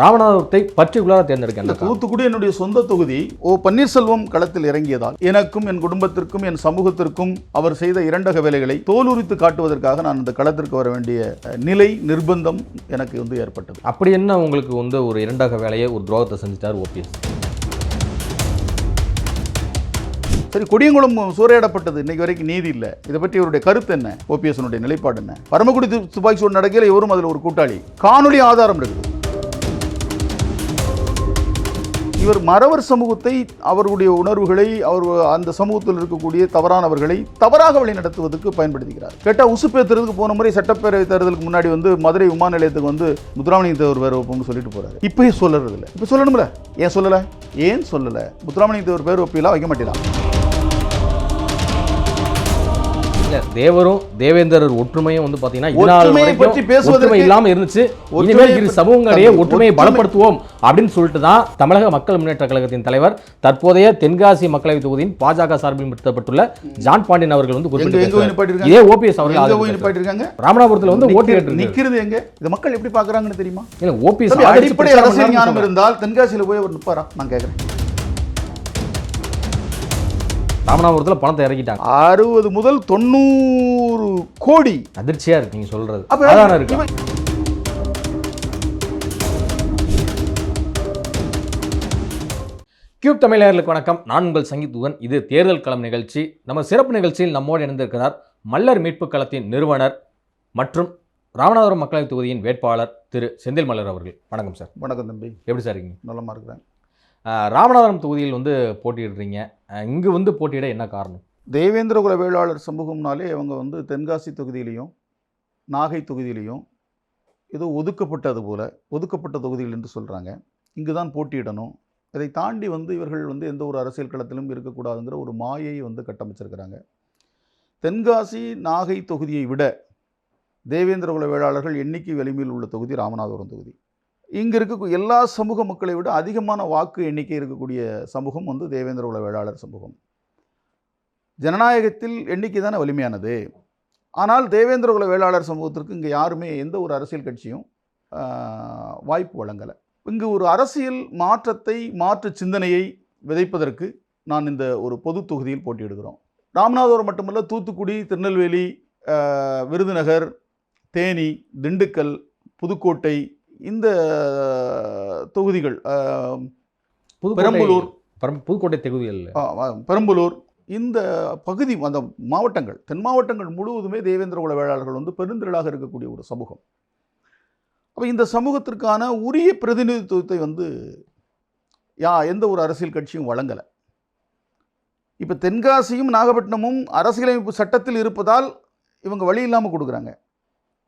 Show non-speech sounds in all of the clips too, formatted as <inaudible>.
ராமநாதபுரத்தை பர்டிகுலராக தேர்ந்தெடுக்க? தூத்துக்குடி என்னுடைய சொந்த தொகுதி ஓ பன்னீர்செல்வம் களத்தில் இறங்கியதால் எனக்கும் என் குடும்பத்திற்கும் என் சமூகத்திற்கும் அவர் செய்த இரண்டக வேலைகளை தோலுரித்து காட்டுவதற்காக நான் இந்த களத்திற்கு வர வேண்டிய நிலை நிர்பந்தம் எனக்கு வந்து ஏற்பட்டது. அப்படி என்ன உங்களுக்கு வந்து ஒரு இரண்டக வேலையை ஒரு துரோகத்தை செஞ்சுட்டார் ஓபிஎஸ்? சரி கொடியங்குளம் சூறையாடப்பட்டது. இன்னைக்கு வரைக்கும் நீதி இல்லை. இதை பற்றி இவருடைய கருத்து என்ன? ஓபிஎஸ்னுடைய நிலைப்பாடு என்ன? பரமக்குடி துப்பாக்கி சூடு நடக்கையில் இவரும் அதில் ஒரு கூட்டாளி. காணொளி ஆதாரம் இருக்குது. இவர் மறவர் சமூகத்தை அவர்களுடைய உணர்வுகளை அவர் அந்த சமூகத்தில் இருக்கக்கூடிய தவறானவர்களை தவறாக வழி நடத்துவதற்கு பயன்படுத்துகிறார். கேட்டால் உசுப்பேத்துறதுக்கு போன முறை சட்டப்பேரவை தேர்தலுக்கு முன்னாடி வந்து மதுரை விமான நிலையத்துக்கு வந்து முத்துராமலிங்க தேவர் பேர் வைப்போம்னு சொல்லிட்டு போகிறார் இப்பயும் சொல்லுறது இல்லை. இப்போ சொல்லணும்ல. ஏன் சொல்லலை? ஏன் சொல்லலை? முத்துராமலிங்க தேவர் பேர் வைப்பீங்களா? வைக்க மாட்டேங்கிறான் தேவரும் தேவேந்திரர் ஒற்றுமையும் வந்து வரைக்கும் பற்றி பேசுவதற்கு- ஒற்றுமை இல்லாம இருந்துச்சு. இனிமேல் இரு சமூகங்களிடையே ஒற்றுமையை ஒற்றுமை- பலப்படுத்துவோம் அப்படின்னு சொல்லிட்டு தான் தமிழக மக்கள் முன்னேற்ற கழகத்தின் தலைவர் தற்போதைய தென்காசி மக்களவை தொகுதியின் பாஜக சார்பில் நிறுத்தப்பட்டுள்ள ஜான் பாண்டியன் அவர்கள் வந்து எங்க எங்க குறிப்பிட்டு போய் நிப்பாட்டிருக்காங்க இதே ஓபிஎஸ் அவர்கள் ராமநாதபுரத்துல வந்து ஓட்டு நிக்கிறது- கேட்டு நிக்கிறது எங்க? இது மக்கள் எப்படி பாக்குறாங்கன்னு தெரியுமா? இல்ல ஓபிஎஸ் அடிப்படை அரசியல் ஞானம் இருந்தால் தென்காசியில போய் அவர் நிப்பாரா? நான் கேட்கிறேன் ராமநாதபுரத்துல பணத்தை இறக்கிட்டாங்க. அறுபது முதல் தொண்ணூறு கோடி. அதிர்ச்சியா இருக்கு நீங்க சொல்றது. அப்ப இருக்கு. கியூப் தமிழர்களுக்கு வணக்கம். நான் உங்கள் சங்கீத்துவன் இது தேர்தல் களம் நிகழ்ச்சி. நம்ம சிறப்பு நிகழ்ச்சியில் நம்மோடு இணைந்திருக்கிறார் மல்லர் மீட்பு களத்தின் நிறுவனர் மற்றும் ராமநாதபுரம் மக்களவைத் தொகுதியின் வேட்பாளர் திரு செந்தில் மல்லர் அவர்கள். வணக்கம் சார். வணக்கம் தம்பி. எப்படி சார் இருக்கீங்க? நலமா இருக்கிறேன் ராமநாதபுரம் தொகுதியில் வந்து போட்டியிடுறீங்க. இங்கே இங்கு வந்து போட்டியிட என்ன காரணம்? தேவேந்திர குல வேளாளர் சமூகம்னாலே அவங்க வந்து தென்காசி தொகுதியிலையும் நாகை தொகுதியிலையும் ஏதோ ஒதுக்கப்பட்டது போல் ஒதுக்கப்பட்ட தொகுதிகள் என்று சொல்கிறாங்க இங்கு தான் போட்டியிடணும். இதை தாண்டி வந்து இவர்கள் வந்து எந்த ஒரு அரசியல் களத்திலும் இருக்கக்கூடாதுங்கிற ஒரு மாயை வந்து கட்டமைச்சிருக்கிறாங்க. தென்காசி நாகை தொகுதியை விட தேவேந்திர குல வேளாளர்கள் எண்ணிக்கை வலிமையில் உள்ள தொகுதி? ராமநாதபுரம் தொகுதி. இங்கே இருக்க எல்லா சமூக மக்களை விட அதிகமான வாக்கு எண்ணிக்கை இருக்கக்கூடிய சமூகம் வந்து தேவேந்திர உல வேளாளர் சமூகம். ஜனநாயகத்தில் எண்ணிக்கை தானே வலிமையானது. ஆனால் தேவேந்திர உல வேளாளர் சமூகத்திற்கு இங்கே யாருமே எந்த ஒரு அரசியல் கட்சியும் வாய்ப்பு வழங்கலை. இங்கு ஒரு அரசியல் மாற்றத்தை மாற்று சிந்தனையை விதைப்பதற்கு நான் இந்த ஒரு பொது தொகுதியில் போட்டியிடுகிறோம். ராமநாதபுரம் மட்டுமல்ல தூத்துக்குடி திருநெல்வேலி விருதுநகர் தேனி திண்டுக்கல் புதுக்கோட்டை இந்த தொகுதிகள் பெரம்பலூர். பெரம்- புதுக்கோட்டை ஆ, பெரம்பலூர் இந்த பகுதி அந்த மாவட்டங்கள் தென் மாவட்டங்கள் முழுவதுமே தேவேந்திர குல வேளாளர்கள் வந்து பெருந்திரளாக இருக்கக்கூடிய ஒரு சமூகம். அப்போ இந்த சமூகத்திற்கான உரிய பிரதிநிதித்துவத்தை வந்து யா எந்த ஒரு அரசியல் கட்சியும் வழங்கலை. இப்போ தென்காசியும் நாகப்பட்டினமும் அரசியலமைப்பு சட்டத்தில் இருப்பதால் இவங்க வழி இல்லாமல் கொடுக்குறாங்க.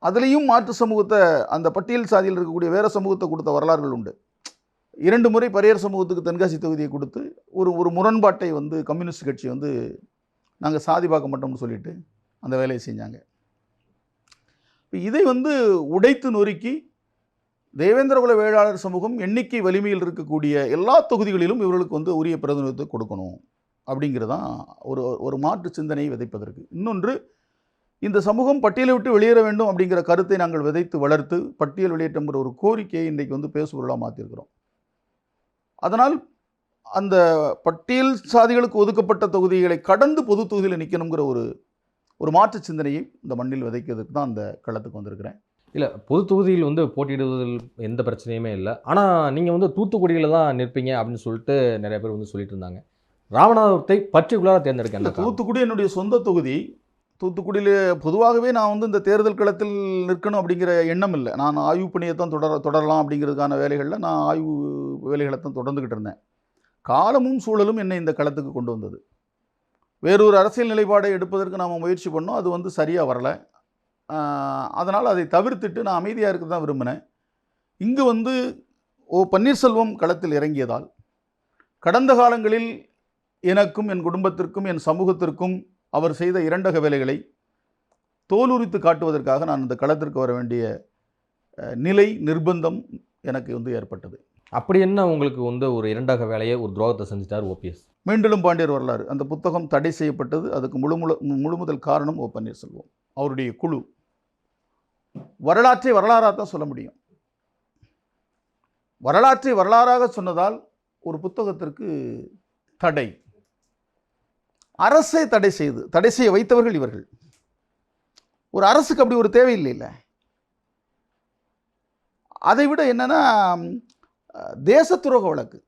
அதுலேயும் மாற்று சமூகத்தை அந்த பட்டியல் சாதியில் இருக்கக்கூடிய வேறு சமூகத்தை கொடுத்த வரலாறுகள் உண்டு. இரண்டு முறை பரையர் சமூகத்துக்கு தென்காசி தொகுதியை கொடுத்து ஒரு ஒரு முரண்பாட்டை வந்து கம்யூனிஸ்ட் கட்சி வந்து நாங்கள் சாதி பார்க்க மாட்டோம்னு சொல்லிட்டு அந்த வேலையை செஞ்சாங்க. இப்போ இதை வந்து உடைத்து நொறுக்கி தேவேந்திரகுல வேளாளர் சமூகம் எண்ணிக்கை வலிமையில் இருக்கக்கூடிய எல்லா தொகுதிகளிலும் இவர்களுக்கு வந்து உரிய பிரதிநிதித்துவம் கொடுக்கணும். அப்படிங்கிறதான் ஒரு ஒரு மாற்று சிந்தனையை விதைப்பதற்கு. இன்னொன்று இந்த சமூகம் பட்டியலை விட்டு வெளியேற வேண்டும் அப்படிங்கிற கருத்தை நாங்கள் விதைத்து வளர்த்து பட்டியல் வெளியேற்றம்ங்கிற ஒரு கோரிக்கையை இன்றைக்கு வந்து பேசுபொருளாக மாற்றிருக்கிறோம் அதனால் அந்த பட்டியல் சாதிகளுக்கு ஒதுக்கப்பட்ட தொகுதிகளை கடந்து பொது தொகுதியில் நிற்கணுங்கிற ஒரு ஒரு மாற்று சிந்தனையை இந்த மண்ணில் விதைக்கிறதுக்கு தான் அந்த களத்துக்கு வந்திருக்கிறேன். இல்லை பொது தொகுதியில் வந்து போட்டியிடுவதில் எந்த பிரச்சனையுமே இல்லை. ஆனால் நீங்கள் வந்து தூத்துக்குடியில் தான் நிற்பீங்க அப்படின்னு சொல்லிட்டு நிறைய பேர் வந்து சொல்லிட்டு இருந்தாங்க. ராமநாதபுரத்தை பர்டிகுலராக தேர்ந்தெடுக்க? தூத்துக்குடி என்னுடைய சொந்த தொகுதி தூத்துக்குடியில் பொதுவாகவே நான் வந்து இந்த தேர்தல் களத்தில் நிற்கணும் அப்படிங்கிற எண்ணம் இல்லை. நான் ஆய்வு பணியை தான் தொடர தொடரலாம் அப்படிங்கிறதுக்கான வேலைகளில் நான் ஆய்வு வேலைகளை தான் தொடர்ந்துக்கிட்டு இருந்தேன். காலமும் சூழலும் என்னை இந்த களத்துக்கு கொண்டு வந்தது. வேறொரு அரசியல் நிலைப்பாடை எடுப்பதற்கு நாம் முயற்சி பண்ணோம். அது வந்து சரியாக வரலை. அதனால் அதை தவிர்த்துட்டு நான் அமைதியாக இருக்க தான் விரும்பினேன். இங்கு வந்து ஓ பன்னீர்செல்வம் களத்தில் இறங்கியதால் கடந்த காலங்களில் எனக்கும் என் குடும்பத்திற்கும் என் சமூகத்திற்கும் அவர் செய்த இரண்டக வேலைகளை தோலுரித்து காட்டுவதற்காக நான் இந்த களத்திற்கு வர வேண்டிய நிலை நிர்பந்தம் எனக்கு வந்து ஏற்பட்டது. அப்படி என்ன உங்களுக்கு வந்து ஒரு இரண்டக வேலையை ஒரு துரோகத்தை செஞ்சுட்டார் ஓபிஎஸ்? மீண்டலும் பாண்டியர் வரலாறு. அந்த புத்தகம் தடை செய்யப்பட்டது. அதுக்கு முழு முழு முழுமுதல் காரணம் ஓ பன்னீர்செல்வம் அவருடைய குழு. வரலாற்றை வரலாறாக தான் சொல்ல முடியும். வரலாற்றை வரலாறாக சொன்னதால் ஒரு புத்தகத்திற்கு தடை. அரசை தடை செய்து தடை செய்ய வைத்தவர்கள் இவர்கள். ஒரு அரசுக்கு அப்படி ஒரு தேவை இல்லை அதை விட என்னன்னா தேச தேசத்துரோக வழக்கு.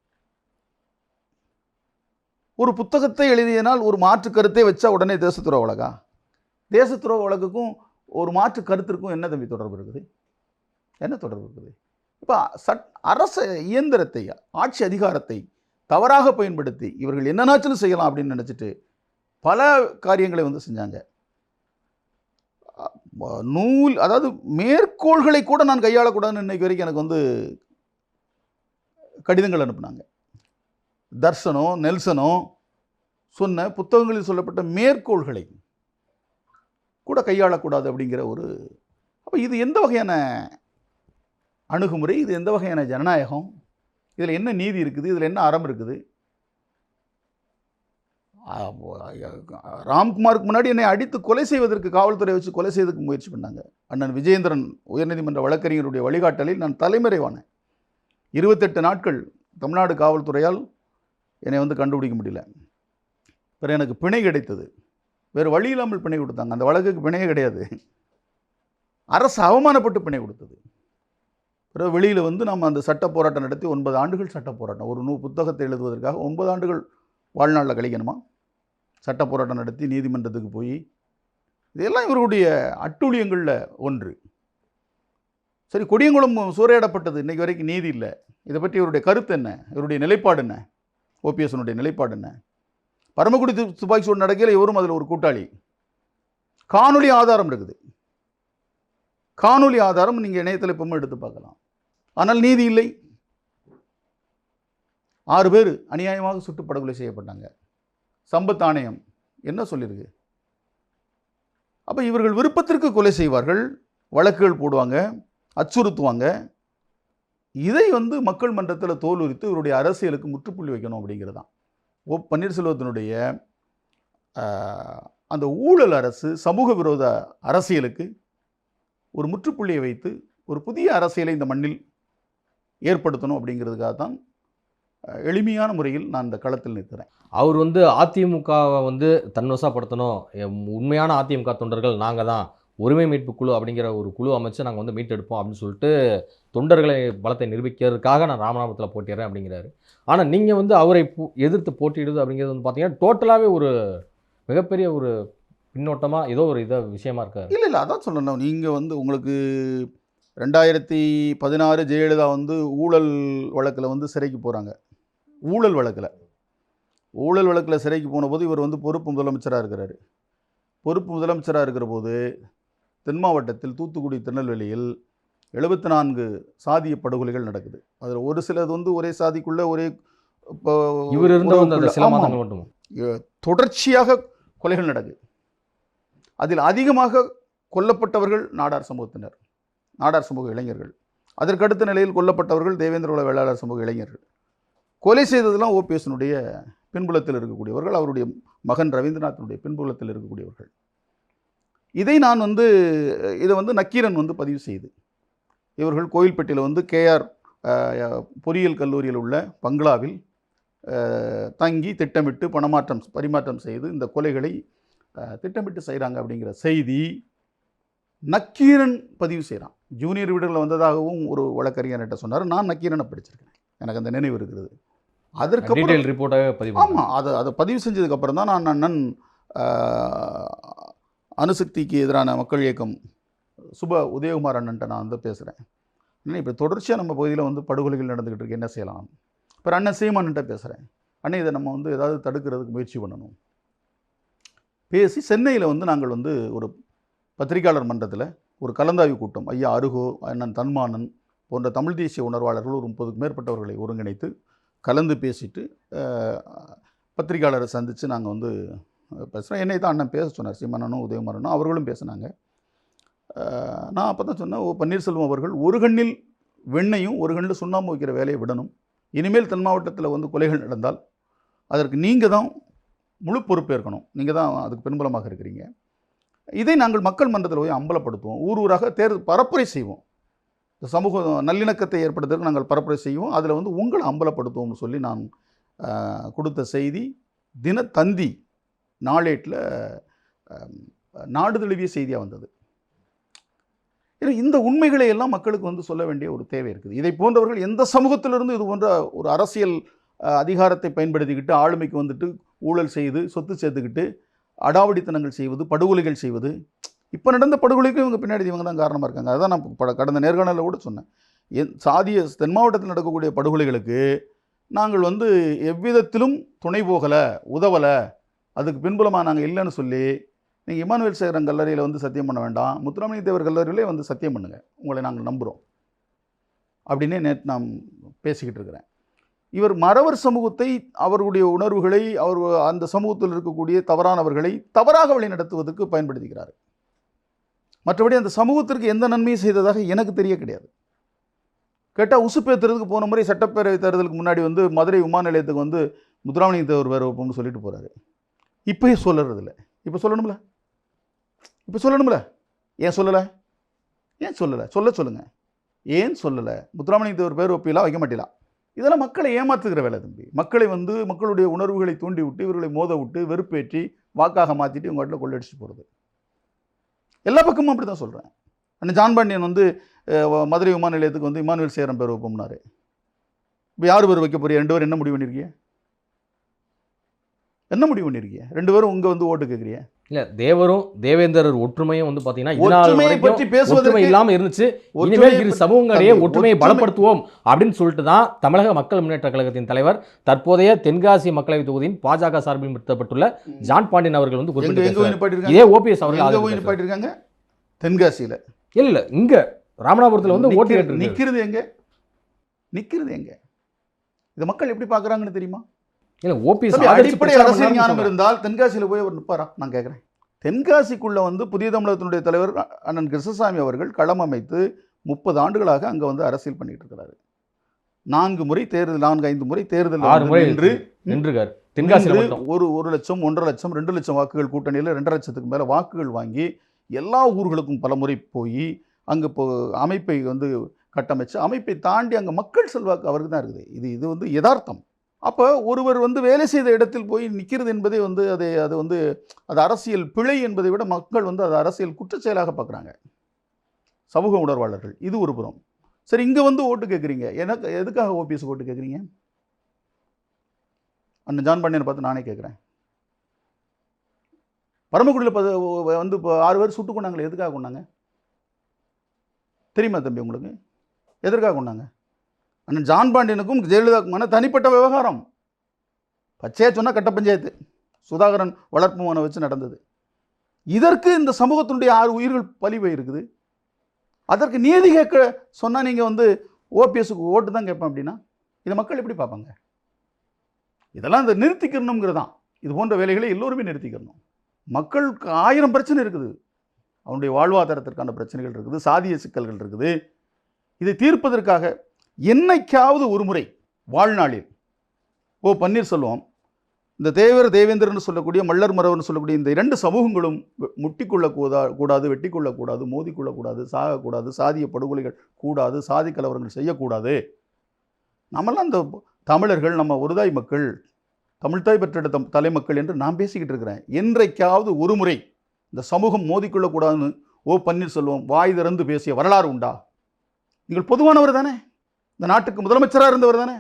ஒரு புத்தகத்தை எழுதியனால் ஒரு மாற்று கருத்தை வச்சா உடனே தேசத்துரோக வழக்கா? தேசத்துரோக வழக்குக்கும் ஒரு மாற்று கருத்திற்கும் என்ன தம்பி தொடர்பு இருக்குது? என்ன தொடர்பு இருக்குது? இப்போ சட் அரச இயந்திரத்தை ஆட்சி அதிகாரத்தை தவறாக பயன்படுத்தி இவர்கள் என்னன்னாச்சும் செய்யலாம் அப்படின்னு நினச்சிட்டு பல காரியங்களை வந்து செஞ்சாங்க. நூல் அதாவது மேற்கோள்களை கூட நான் கையாளக்கூடாதுன்னு இன்னைக்கு வரைக்கும் எனக்கு வந்து கடிதங்கள் அனுப்புனாங்க. தர்சனோ நெல்சனோ சொன்ன புத்தகங்களில் சொல்லப்பட்ட மேற்கோள்களை கூட கையாளக்கூடாது அப்படிங்கிற ஒரு அப்போ இது எந்த வகையான அணுகுமுறை? இது எந்த வகையான ஜனநாயகம்? இதில் என்ன நீதி இருக்குது? இதில் என்ன அறம் இருக்குது? ராம்குமாருக்கு முன்னாடி என்னை அடித்து கொலை செய்வதற்கு காவல்துறை வச்சு கொலை செய்வதற்கு முயற்சி பண்ணாங்க. அண்ணன் விஜயேந்திரன் உயர்நீதிமன்ற வழக்கறிஞருடைய வழிகாட்டலில் நான் தலைமறைவானேன் இருபத்தெட்டு நாட்கள் தமிழ்நாடு காவல்துறையால் என்னை வந்து கண்டுபிடிக்க முடியல. பிறகு எனக்கு பிணை கிடைத்தது. வேறு வழி இல்லாமல் பிணை கொடுத்தாங்க. அந்த வழக்குக்கு பிணையே கிடையாது. அரசு அவமானப்பட்டு பிணை கொடுத்தது. பிறகு வெளியில் வந்து நம்ம அந்த சட்ட போராட்டம் நடத்தி ஒன்பது ஆண்டுகள் சட்ட போராட்டம். ஒரு நூ புத்தகத்தை எழுதுவதற்காக ஒன்பது ஆண்டுகள் வாழ்நாளில் கழிக்கணுமா? சட்ட போராட்டம் நடத்தி நீதிமன்றத்துக்கு போய் இதெல்லாம் இவருடைய அட்டூழியங்களில் ஒன்று. சரி கொடியங்குளம் சூறையாடப்பட்டது. இன்றைக்கு வரைக்கும் நீதி இல்லை. இதை பற்றி இவருடைய கருத்து என்ன? இவருடைய நிலைப்பாடு என்ன? ஓபிஎஸ்னுடைய நிலைப்பாடு என்ன? பரமக்குடி துப்பாக்கி சூடு நடக்கையில் இவரும் அதில் ஒரு கூட்டாளி. காணொளி ஆதாரம் இருக்குது. காணொளி ஆதாரம் நீங்கள் இணையத்தில் எப்பவுமே எடுத்து பார்க்கலாம். ஆனால் நீதி இல்லை. ஆறு பேர் அநியாயமாக சுட்டு படுகொலை செய்யப்பட்டாங்க. சம்பத் ஆணையம் என்ன சொல்லியிருக்கு அப்போ இவர்கள் விருப்பத்திற்கு கொலை செய்வார்கள் வழக்குகள் போடுவாங்க அச்சுறுத்துவாங்க. இதை வந்து மக்கள் மன்றத்தில் தோலுரித்து இவருடைய அரசியலுக்கு முற்றுப்புள்ளி வைக்கணும் அப்படிங்கிறது தான். ஓ பன்னீர்செல்வத்தினுடைய அந்த ஊழல் அரசு சமூக விரோத அரசியலுக்கு ஒரு முற்றுப்புள்ளியை வைத்து ஒரு புதிய அரசியலை இந்த மண்ணில் ஏற்படுத்தணும் அப்படிங்கிறதுக்காக தான் எளிமையான முறையில் நான் இந்த களத்தில் நிற்கிறேன். அவர் வந்து அதிமுகவை வந்து தன்வசப்படுத்தணும் உண்மையான அதிமுக தொண்டர்கள் நாங்கள் தான். உரிமை மீட்பு குழு அப்படிங்கிற ஒரு குழு அமைச்சு நாங்கள் வந்து மீட்டெடுப்போம் அப்படின்னு சொல்லிட்டு தொண்டர்களை பலத்தை நிரூபிக்கிறதுக்காக நான் ராமநாதத்தில் போட்டிடுறேன் அப்படிங்கிறாரு. ஆனால் நீங்கள் வந்து அவரை எதிர்த்து போட்டியிடுது அப்படிங்கிறது வந்து பார்த்தீங்கன்னா டோட்டலாகவே ஒரு மிகப்பெரிய ஒரு பின்னோட்டமாக ஏதோ ஒரு இதை விஷயமா இருக்காரு. இல்லை இல்லை அதான் சொல்லணும் நீங்கள் வந்து உங்களுக்கு ரெண்டாயிரத்தி பதினாறு ஜெயலலிதா வந்து ஊழல் வழக்கில் வந்து சிறைக்கு போகிறாங்க ஊழல் வழக்கில். ஊழல் வழக்கில் சிறைக்கு போன போது இவர் வந்து பொறுப்பு முதலமைச்சராக இருக்கிறாரு. பொறுப்பு முதலமைச்சராக இருக்கிற போது தென் மாவட்டத்தில் தூத்துக்குடி திருநெல்வேலியில் எழுபத்தி நான்கு சாதிய படுகொலைகள் நடக்குது. அதில் ஒரு சிலது வந்து ஒரே சாதிக்குள்ளே ஒரே இப்போ இவர் இருந்த தொடர்ச்சியாக கொலைகள் நடக்குது. அதில் அதிகமாக கொல்லப்பட்டவர்கள் நாடார் சமூகத்தினர் நாடார் சமூக இளைஞர்கள். அதற்கடுத்த நிலையில் கொல்லப்பட்டவர்கள் தேவேந்திர வேளாளர் சமூக இளைஞர்கள். கொலை செய்ததெல்லாம் ஓபிஎஸ்னுடைய பின்புலத்தில் இருக்கக்கூடியவர்கள் அவருடைய மகன் ரவீந்திரநாத்தினுடைய பின்புலத்தில் இருக்கக்கூடியவர்கள். இதை நான் வந்து இதை வந்து நக்கீரன் வந்து பதிவு செய்து இவர்கள் கோயில்பட்டியில் வந்து கேஆர் பொறியியல் கல்லூரியில் உள்ள பங்களாவில் தங்கி திட்டமிட்டு பணமாற்றம் பரிமாற்றம் செய்து இந்த கொலைகளை திட்டமிட்டு செய்கிறாங்க அப்படிங்கிற செய்தி நக்கீரன் பதிவு செய்கிறான் ஜூனியர் வீடுகளில் வந்ததாகவும் ஒரு வழக்கறிஞர்கிட்ட சொன்னார். நான் நக்கீரனை படிச்சிருக்கேன் எனக்கு அந்த நினைவு இருக்கிறது. அதற்கப்புறம் டீட்டெயில் ரிப்போர்ட்டாகவே பதிவு ஆமாம் அதை அதை பதிவு செஞ்சதுக்கப்புறம் தான் நான் அண்ணன் அணுசக்திக்கு எதிரான மக்கள் இயக்கம் சுப உதயகுமார் அண்ணன்ட்ட நான் வந்து பேசுகிறேன் அண்ணன் இப்போ தொடர்ச்சியாக நம்ம பகுதியில் வந்து படுகொலைகள் நடந்துக்கிட்டு இருக்கு என்ன செய்யலாம்? அப்புறம் அண்ணன் சீமான்கிட்ட பேசுகிறேன் அண்ணன் இதை நம்ம வந்து ஏதாவது தடுக்கிறதுக்கு முயற்சி பண்ணணும். பேசி சென்னையில் வந்து நாங்கள் வந்து ஒரு பத்திரிகையாளர் மன்றத்தில் ஒரு கலந்தாய்வு கூட்டம் ஐயா அருகோ அண்ணன் தன்மானன் போன்ற தமிழ் தேசிய உணர்வாளர்கள் ஒரு முப்பதுக்கு மேற்பட்டவர்களை ஒருங்கிணைத்து கலந்து பேசிட்டு பத்திரிகையாளரை பத்திரிக்கையாளரை சந்தித்து நாங்கள் வந்து பேசுகிறோம் என்னை தான் அண்ணன் பேச சொன்னார். சீமானனும் உதயகுமாரனும். அவர்களும் பேசினாங்க. நான் அப்போ தான் சொன்னேன் ஓ பன்னீர்செல்வம் அவர்கள் ஒரு கண்ணில் வெண்ணையும் ஒரு கண்ணில் சுண்ணாம்பு வைக்கிற வேலையை விடணும். இனிமேல் தென் மாவட்டத்தில் வந்து கொலைகள் நடந்தால் அதற்கு நீங்கள் தான் முழு பொறுப்பேற்கணும் நீங்கள் தான் அதுக்கு பின்புலமாக இருக்கிறீங்க. இதை நாங்கள் மக்கள் மன்றத்தில் போய் அம்பலப்படுத்துவோம். ஊர் ஊராக தேர்தல் பரப்புரை செய்வோம். சமூக நல்லிணக்கத்தை ஏற்படுத்துறதுக்கு நாங்கள் பரப்புரை செய்வோம். அதில் வந்து உங்களை அம்பலப்படுத்துவோம்னு சொல்லி நான் கொடுத்த செய்தி தினத்தந்தி நாளேட்டில் நாடு தழுவிய செய்தியாக வந்தது. ஏன்னா இந்த உண்மைகளை எல்லாம் மக்களுக்கு வந்து சொல்ல வேண்டிய ஒரு தேவை இருக்குது. இதை போன்றவர்கள் எந்த சமூகத்திலிருந்து இது போன்ற ஒரு அரசியல் அதிகாரத்தை பயன்படுத்திக்கிட்டு ஆளுமைக்கு வந்துட்டு ஊழல் செய்து சொத்து சேர்த்துக்கிட்டு அடாவடித்தனங்கள் செய்வது படுகொலைகள் செய்வது இப்போ நடந்த படுகொலைக்கும் இவங்க பின்னாடி இவங்க தான் காரணமாக இருக்காங்க. அதான் நான் பட கடந்த நேர்காணலில் கூட சொன்னேன். என் சாதிய தென் மாவட்டத்தில் நடக்கக்கூடிய படுகொலைகளுக்கு நாங்கள் வந்து எவ்விதத்திலும் துணை போகலை உதவலை அதுக்கு பின்புலமாக நாங்கள் இல்லைன்னு சொல்லி நீங்கள் இமானுவேல் சேகரன் கல்லறையில் வந்து சத்தியம் பண்ண வேண்டாம் முத்துராமலிங்க தேவர் கல்லறையிலே வந்து சத்தியம் பண்ணுங்கள் உங்களை நாங்கள் நம்புகிறோம் அப்படின்னே நேற்று நான் பேசிக்கிட்டு இருக்கிறேன். இவர் மறவர் சமூகத்தை அவர்களுடைய உணர்வுகளை அவர் அந்த சமூகத்தில் இருக்கக்கூடிய தவறானவர்களை தவறாக வழி நடத்துவதற்கு பயன்படுத்திக்கிறார். மற்றபடி அந்த சமூகத்திற்கு எந்த நன்மையும் செய்ததாக எனக்கு தெரிய கிடையாது. கேட்டால் உசுப்பேத்துறதுக்கு போன முறை சட்டப்பேரவை தேர்தலுக்கு முன்னாடி வந்து மதுரை விமான நிலையத்துக்கு வந்து முத்துராமலிங்க தேவர் வேறு வைப்போம்னு சொல்லிட்டு போகிறாரு இப்போயே சொல்லுறதில்ல. இப்போ சொல்லணும்ல? இப்போ சொல்லணும்ல? ஏன் சொல்லலை? ஏன் சொல்லலை? சொல்ல சொல்லுங்கள் ஏன் சொல்லலை? முத்துராமலிங்க தேவர் பேர் ஒப்பிலாம் வைக்க மாட்டீங்களா? இதெல்லாம் மக்களை ஏமாத்துகிற வேலை தம்பி. மக்களை வந்து மக்களுடைய உணர்வுகளை தூண்டி விட்டு இவர்களை மோத விட்டு வெறுப்பேற்றி வாக்காக மாற்றிட்டு உங்கள் வாட்டில் கொள்ளடிச்சு போகிறது எல்லா பக்கமும் அப்படி தான் சொல்கிறேன் அண்ணன் ஜான் பாண்டியன் வந்து மதுரை விமான நிலையத்துக்கு வந்து இமானுவேல் சேரம் பேர் வைப்போம்னாரு இப்போ யார் பேர் வைக்க போறீங்க? ரெண்டு பேரும் என்ன முடிவு பண்ணியிருக்கீங்க என்ன முடிவு பண்ணியிருக்கீங்க ரெண்டு பேரும் உங்கள் வந்து ஓட்டு கேட்குறீங்க இல்ல தேவரும் தேவேந்திரர் ஒற்றுமையும் வந்து பாத்தீங்கன்னா பற்றி பேசுவதற்கு இல்லாம இருந்துச்சு. இனிமேல் இரு சமூகங்களிடையே தம்பி, ஒற்றுமையை ஒற்றுமை- பலப்படுத்துவோம் அப்படின்னு சொல்லிட்டு தான் தமிழக மக்கள் முன்னேற்ற கழகத்தின் தலைவர் தற்போதைய தென்காசி மக்களவை தொகுதியின் பாஜக சார்பில் நிறுத்தப்பட்டுள்ள ஜான் பாண்டியன் அவர்கள் வந்து குறிப்பிட்டு இதே ஓபிஎஸ் அவர்கள் எங்க ஆதரவு போய் பேசுறாரு. நிப்பாட்டிருக்காங்க தென்காசியில. இல்ல இங்க ராமநாதபுரத்துல வந்து ஓட்டு நிக்கிறது எங்க? நிக்கிறது எங்க? இதை மக்கள் எப்படி பார்க்கறாங்கன்னு தெரியுமா? இல்ல ஓபிஎஸ் அடிப்படை அரசியல் ஞானம் இருந்தால் தென்காசியில் போய் அவர் நிற்பாரா நான் கேட்குறேன் தென்காசிக்குள்ள வந்து புதிய தமிழகத்தினுடைய தலைவர் அண்ணன் கிருஷ்ணசாமி அவர்கள் களம் அமைத்து முப்பது ஆண்டுகளாக அங்க வந்து அரசியல் பண்ணிட்டு இருக்கிறாரு. நான்கு முறை தேர்தல் நான்கு ஐந்து முறை தேர்தல் ஆறு முறை நின்று நின்றுகார் தென்காசியில ஒரு ஒரு லட்சம் ஒன்றரை லட்சம் ரெண்டு லட்சம் வாக்குகள் கூட்டணியில் ரெண்டரை லட்சத்துக்கு மேலே வாக்குகள் வாங்கி எல்லா ஊர்களுக்கும் பல முறை போய் அங்கே இப்போ அமைப்பை வந்து கட்டமைச்சு அமைப்பை தாண்டி அங்கே மக்கள் செல்வாக்கு அவருக்கு தான் இருக்குது. இது இது வந்து யதார்த்தம். அப்போ ஒருவர் வந்து வேலை செய்த இடத்தில் போய் நிற்கிறது என்பதே வந்து அதை அது வந்து அது அரசியல் பிழை என்பதை விட மக்கள் வந்து அது அரசியல் குற்றச்செயலாக பார்க்குறாங்க. சமூக உணர்வாளர்கள் இது ஒரு புறம். சரி இங்கே வந்து ஓட்டு கேட்குறீங்க. எனக்கு எதுக்காக ஓபிஎஸ் ஓட்டு கேட்குறீங்க? அண்ணன் ஜான் பாண்டியனை பார்த்து நானே கேட்குறேன். பரமக்குடியில் பத வந்து இப்போ ஆறு பேர் சுட்டு கொண்டாங்களே எதுக்காக கொண்டாங்க? தெரியுமா தம்பி உங்களுக்கு? எதற்காக கொண்டாங்க? அண்ணன் ஜான் பாண்டியனுக்கும் ஜெயலலிதாவுக்குமான தனிப்பட்ட விவகாரம். பச்சையாக சொன்னால் கட்ட பஞ்சாயத்து. சுதாகரன் வளர்ப்பு மனை வச்சு நடந்தது. இதற்கு இந்த சமூகத்தினுடைய ஆறு உயிர்கள் பலி இருக்குது அதற்கு நீதி கேட்க சொன்னால் நீங்கள் வந்து ஓபிஎஸ்க்கு ஓட்டு தான் கேட்பேன் அப்படின்னா இதை மக்கள் எப்படி பார்ப்பாங்க? இதெல்லாம் இந்த நிறுத்திக்கணுங்கிறது தான் இது போன்ற வேலைகளை எல்லோருமே நிறுத்திக்கணும். மக்களுக்கு ஆயிரம் பிரச்சனை இருக்குது. அவனுடைய வாழ்வாதாரத்திற்கான பிரச்சனைகள் இருக்குது சாதிய சிக்கல்கள் இருக்குது. இதை தீர்ப்பதற்காக என்னைக்காவது ஒரு முறை வாழ்நாளில் ஓ பன்னீர்செல்வம் இந்த தேவர் தேவேந்திரன் சொல்லக்கூடிய மல்லர் மரவன் சொல்லக்கூடிய இந்த இரண்டு சமூகங்களும் வெ- முட்டிக்கொள்ள கூடா கூடாது வெட்டிக்கொள்ளக்கூடாது மோதிக்கொள்ளக்கூடாது சாகக்கூடாது சாதிய படுகொலைகள் கூடாது சாதி கலவரங்கள் செய்யக்கூடாது. நம்மளாம் இந்த தமிழர்கள் நம்ம ஒருதாய் மக்கள் தமிழ்தாய் பெற்றெடுத்த தலைமக்கள் என்று நான் பேசிக்கிட்டு இருக்கிறேன். என்றைக்காவது ஒரு முறை இந்த சமூகம் மோதிக்கொள்ளக்கூடாதுன்னு ஓ பன்னீர்செல்வம் வாய் திறந்து பேசிய வரலாறு உண்டா? நீங்கள் பொதுவானவர் தானே? இந்த நாட்டுக்கு முதலமைச்சராக இருந்தவர் தானே?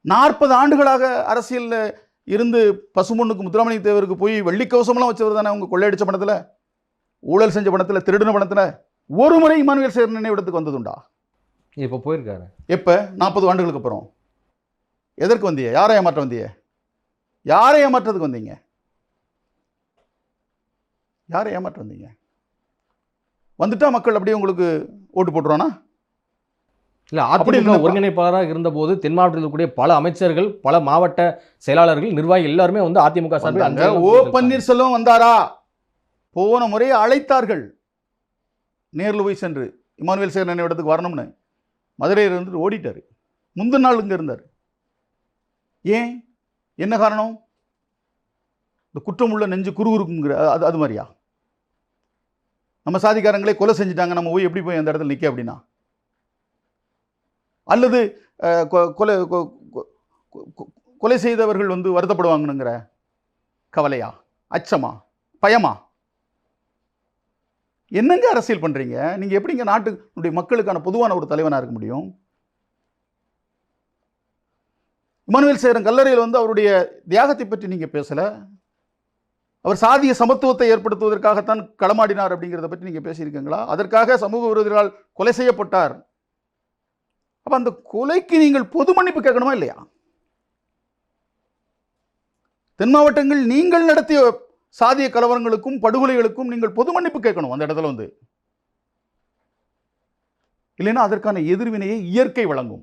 நாற்பது ஆண்டுகளாக அரசியலில் இருந்து பசுமொன்னுக்கு முத்துராமலிங்க தேவருக்கு போய் வெள்ளிக்கவசமெல்லாம் வச்சவர் தானே அவங்க கொள்ளையடிச்ச பணத்தில்? ஊழல் செஞ்ச பணத்தில் திருடின பணத்தில்? ஒரு முறை இமானுவேல் சேர் நினைவிடத்துக்கு வந்ததுண்டா? இப்ப போயிருக்காரு. எப்போ? நாற்பது ஆண்டுகளுக்கு அப்புறம். எதற்கு வந்தீங்க யாரை ஏமாற்ற வந்தீங்க யாரை ஏமாற்றதுக்கு வந்தீங்க? யாரை ஏமாற்ற வந்தீங்க? வந்துட்டா மக்கள் அப்படியே உங்களுக்கு ஓட்டு போட்டுருவானா? இல்ல அதிமுக. ஒருங்கிணைப்பாளராக இருந்தபோது தென் மாவட்டத்தில் இருக்கக்கூடிய பல அமைச்சர்கள் பல மாவட்ட செயலாளர்கள் நிர்வாகிகள் எல்லாருமே வந்து அதிமுக சார்பில் ஓ. பன்னீர்செல்வம் வந்தாரா? போன முறை அழைத்தார்கள். நேரில் போய் சென்று. இமானுவேல் சேர் நினைவிடத்துக்கு வரணும்னு. மதுரையில் இருந்துட்டு ஓடிட்டார். முந்தின நாள் இங்கே இருந்தார். ஏன்? என்ன காரணம்? இந்த குற்றம் உள்ள நெஞ்சு குறுகுறுக்குங்கிற அது அது மாதிரியா? நம்ம சாதிக்காரங்களே கொலை செஞ்சுட்டாங்க. நம்ம போய் எப்படி போய் அந்த இடத்துல நிற்க அப்படின்னா? அல்லது கொ- கொலை கொ- கொலை செய்தவர்கள் வந்து வருத்தப்படுவாங்கங்கிற கவலையா? அச்சமா? பயமா? என்னங்க அரசியல் பண்ணுறீங்க நீங்கள் எப்படிங்க நாட்டுடைய மக்களுக்கான பொதுவான ஒரு தலைவனாக இருக்க முடியும்? இமானுவேல் சேரன் கல்லறையில் வந்து அவருடைய தியாகத்தை பற்றி நீங்கள் பேசலை? அவர் சாதிய சமத்துவத்தை ஏற்படுத்துவதற்காகத்தான் களமாடினார் அப்படிங்கிறத பற்றி நீங்கள் பேசியிருக்கீங்களா? அதற்காக சமூக விரோதிகளால் கொலை செய்யப்பட்டார். அப்ப அந்த கொலைக்கு நீங்கள் பொது மன்னிப்பு கேட்கணுமா இல்லையா? தென் மாவட்டங்கள் நீங்கள் நடத்திய சாதிய கலவரங்களுக்கும் படுகொலைகளுக்கும் நீங்கள் பொது மன்னிப்பு கேட்கணும் அந்த இடத்துல வந்து. இல்லைன்னா அதற்கான எதிர்வினையை இயற்கை வழங்கும்.